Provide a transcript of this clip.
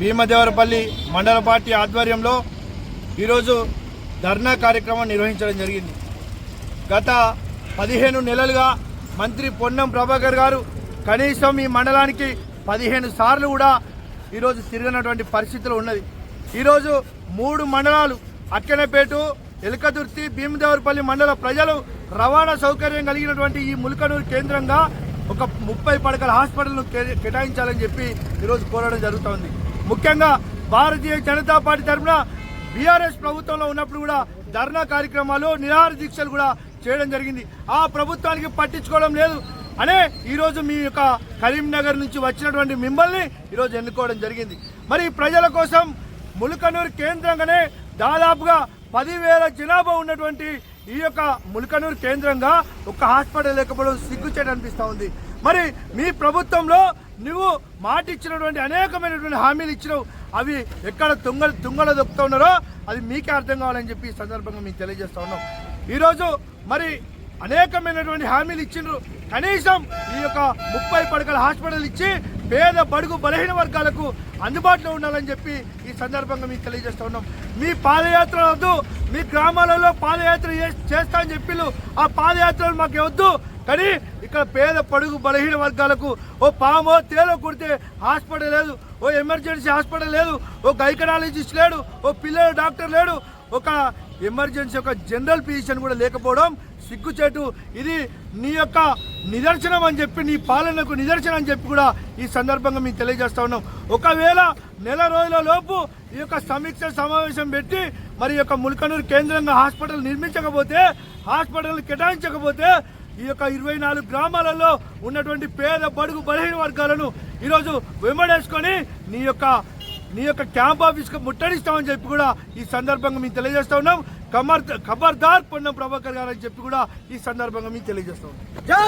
భీమదేవరపల్లి మండల పార్టీ ఆధ్వర్యంలో ఈరోజు ధర్నా కార్యక్రమం నిర్వహించడం జరిగింది. గత పదిహేను నెలలుగా మంత్రి పొన్నం ప్రభాకర్ గారు కనీసం ఈ మండలానికి పదిహేను సార్లు కూడా ఈరోజు తిరిగినటువంటి పరిస్థితులు ఉన్నది. ఈరోజు మూడు మండలాలు అక్కెనపేటు ఎలకదుర్తి భీమదేవరపల్లి మండల ప్రజలు రవాణా సౌకర్యం కలిగినటువంటి ఈ ములకనూరు కేంద్రంగా ఒక ముప్పై పడకల హాస్పిటల్ను కే- కేటాయించాలని చెప్పి ఈరోజు కోరడం జరుగుతోంది. ముఖ్యంగా భారతీయ జనతా పార్టీ తరఫున బీఆర్ఎస్ ప్రభుత్వంలో ఉన్నప్పుడు కూడా ధర్నా కార్యక్రమాలు నిరాహార దీక్షలు కూడా చేయడం జరిగింది. ఆ ప్రభుత్వానికి పట్టించుకోవడం లేదు. అనే ఈరోజు మీ యొక్క కరీంనగర్ నుంచి వచ్చినటువంటి మిమ్మల్ని ఈరోజు ఎన్నుకోవడం జరిగింది. మరి ప్రజల కోసం ములకనూరు కేంద్రంగానే దాదాపుగా పదివేల జనాభా ఉన్నటువంటి ఈ యొక్క ములకనూరు కేంద్రంగా ఒక హాస్పిటల్ లేకపోవడం సిగ్గుచేట అనిపిస్తూ ఉంది. మరి మీ ప్రభుత్వంలో నువ్వు మాట ఇచ్చినటువంటి అనేకమైనటువంటి హామీలు ఇచ్చినావు. అవి ఎక్కడ తుంగ తుంగలు దొక్కుతూ ఉన్నారో అది మీకే అర్థం కావాలని చెప్పి ఈ సందర్భంగా మీకు తెలియజేస్తా ఉన్నాం. ఈరోజు మరి అనేకమైనటువంటి హామీలు ఇచ్చిండ్రు కనీసం ఈ యొక్క ముప్పై పడకల హాస్పిటల్ ఇచ్చి పేద బడుగు బలహీన వర్గాలకు అందుబాటులో ఉండాలని చెప్పి ఈ సందర్భంగా మీకు తెలియజేస్తూ ఉన్నాం. మీ పాదయాత్ర వద్దు మీ గ్రామాలలో పాదయాత్ర చే- చేస్తా అని చెప్పిళ్ళు. ఆ పాదయాత్రలు మాకు వద్దు కానీ ఇక్కడ పేద పడుగు బలహీన వర్గాలకు ఓ పామో తేలో కుడితే హాస్పిటల్ లేదు ఓ ఎమర్జెన్సీ హాస్పిటల్ లేదు ఓ గైకనాలజిస్ట్ లేడు ఓ పిల్లల డాక్టర్ లేడు. ఒక ఎమర్జెన్సీ ఒక జనరల్ ఫిజిషియన్ కూడా లేకపోవడం సిగ్గుచేటు. ఇది నీ యొక్క నిదర్శనం అని చెప్పి నీ పాలనకు నిదర్శనం అని చెప్పి కూడా ఈ సందర్భంగా మేము తెలియజేస్తా ఉన్నాం. ఒకవేళ నెల రోజుల లోపు ఈ యొక్క సమీక్ష సమావేశం పెట్టి మరి యొక్క ములకనూరు కేంద్రంగా హాస్పిటల్ నిర్మించకపోతే హాస్పిటల్ కేటాయించకపోతే ఈ యొక్క ఇరవై నాలుగు గ్రామాలలో ఉన్నటువంటి పేద బడుగు బలహీన వర్గాలను ఈరోజు వెంబడేసుకొని నీ యొక్క నీ యొక్క క్యాంప్ ఆఫీస్కి ముట్టడిస్తామని చెప్పి కూడా ఈ సందర్భంగా మేము తెలియజేస్తా ఉన్నాం. కమర్ ఖబర్దార్ పొన్నం ప్రభాకర్ గారు అని చెప్పి కూడా ఈ సందర్భంగా మేము తెలియజేస్తా ఉన్నాం. జై